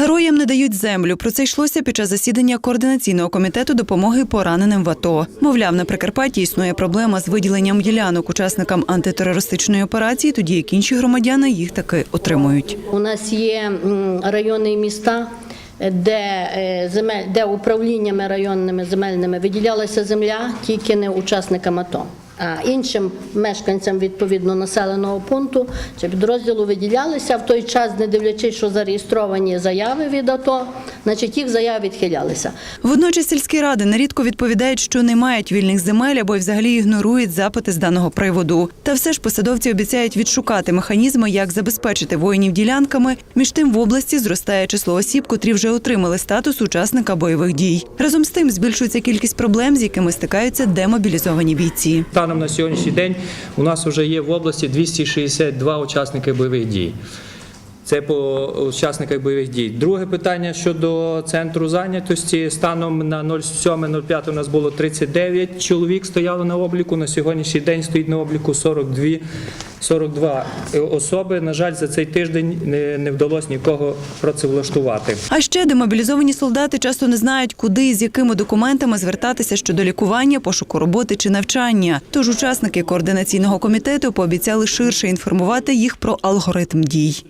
Героям не дають землю. Про це йшлося під час засідання координаційного комітету допомоги пораненим в АТО. Мовляв, на Прикарпатті існує проблема з виділенням ділянок учасникам антитерористичної операції, тоді як інші громадяни їх таки отримують. У нас є райони і міста, де, е, земель, де управліннями районними земельними виділялася земля тільки не учасникам АТО. А іншим мешканцям відповідно населеного пункту чи підрозділу виділялися. В той час, не дивлячись, що зареєстровані заяви від АТО, значить їх заяви відхилялися. Водночас сільські ради нерідко відповідають, що не мають вільних земель або й взагалі ігнорують запити з даного приводу. Та все ж посадовці обіцяють відшукати механізми, як забезпечити воїнів ділянками. Між тим в області зростає число осіб, котрі вже отримали статус учасника бойових дій. Разом з тим збільшується кількість проблем, з якими стикаються демобілізовані бійці. Станом на сьогоднішній день у нас вже є в області 262 учасники бойових дій. Це по учасниках бойових дій. Друге питання щодо центру зайнятості. Станом на 07.05 у нас було 39 чоловік стояло на обліку. На сьогоднішній день стоїть на обліку 42, 42 особи. На жаль, за цей тиждень не, вдалося нікого працевлаштувати. А ще демобілізовані солдати часто не знають, куди і з якими документами звертатися щодо лікування, пошуку роботи чи навчання. Тож учасники координаційного комітету пообіцяли ширше інформувати їх про алгоритм дій.